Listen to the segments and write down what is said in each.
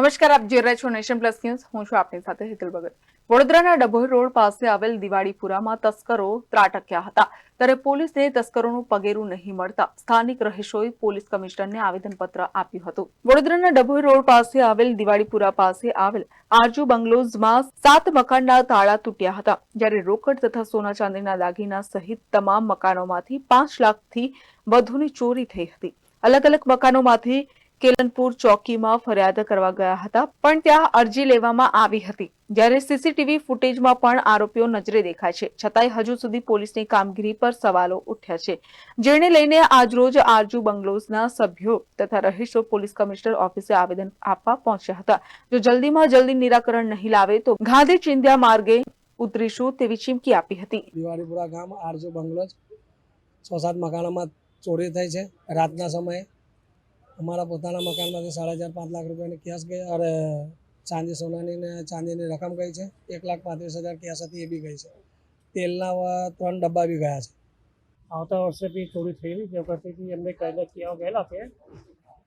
નમસ્કાર, આપ જોઈ રહ્યા છો નેશન પ્લસ ન્યૂઝ. હું છું આપની સાથે હેતલ ભગત. વડોદરાના ડભોઈ રોડ પાસે આવેલ દિવાળીપુરામાં તસ્કરો ત્રાટક્યા હતા. ત્યારે પોલીસને તસ્કરોનું પગેરું નહીં મળતા સ્થાનિક રહીશોએ પોલીસ કમિશનરને આવેદનપત્ર આપ્યું હતું. વડોદરાના ડભોઈ રોડ પાસે આવેલ દિવાળીપુરા પાસે આવેલ આરજુ બંગલોઝમાં સાત મકાનના તાળા તૂટ્યા હતા. જ્યારે રોકડ તથા સોના ચાંદીના દાગીના સહિત તમામ મકાનોમાંથી પાંચ લાખથી વધુની ચોરી થઈ હતી. અલગ અલગ મકાનોમાંથી કેલનપુર ચોકીમાં ફરિયાદ કરવા ગયા હતા, પણ ત્યાં અરજી લેવામાં આવી હતી. જ્યારે સીસીટીવી ફૂટેજમાં પણ આરોપીઓ નજરે દેખાય છે, છતાંય હજુ સુધી પોલીસની કામગીરી પર સવાલો ઉઠ્યા છે. જેને લઈને આજરોજ આરજુ બંગલોઝના સભ્યો તથા રહીશો પોલીસ કમિશનર ઓફિસે આવેદન આપવા પહોંચ્યા હતા. જો જલ્દીમાં જલ્દી નિરાકરણ નહીં લાવે, તો ગાંધી ચિંધ્યા માર્ગે ઉતરીશું તેવી ચીમકી આપી હતી. દિવાળીપુરા ગામ આરજુ બંગલોઝ. છ સાત મકાનોમાં ચોરી થઈ છે. રાતના સમયે અમારા પોતાના મકાનમાંથી સાડા ચાર, પાંચ લાખ રૂપિયાની કેશ ગઈ અને ચાંદી સોનાની ને ચાંદીની રકમ ગઈ છે. એક લાખ પાંત્રીસ હજાર કેશ હતી એ બી ગઈ છે. તેલના ત્રણ ડબ્બા બી ગયા છે. આવતા વર્ષે બી ચોરી થયેલી જે વખતેથી એમને કાયદા ક્યાં ગયેલા છે?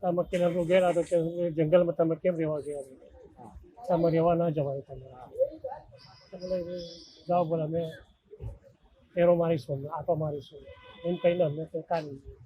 તમે અમે કિનારો ગયેલા તો કે જંગલમાં તમે કેમ રહેવા ગયા? છો તમે રહેવા ના જવાય તમે. જાઓ બોલે અમે ફેરો મારીશું આટો મારીશું. એમ કહીને અમને તો કાઢી.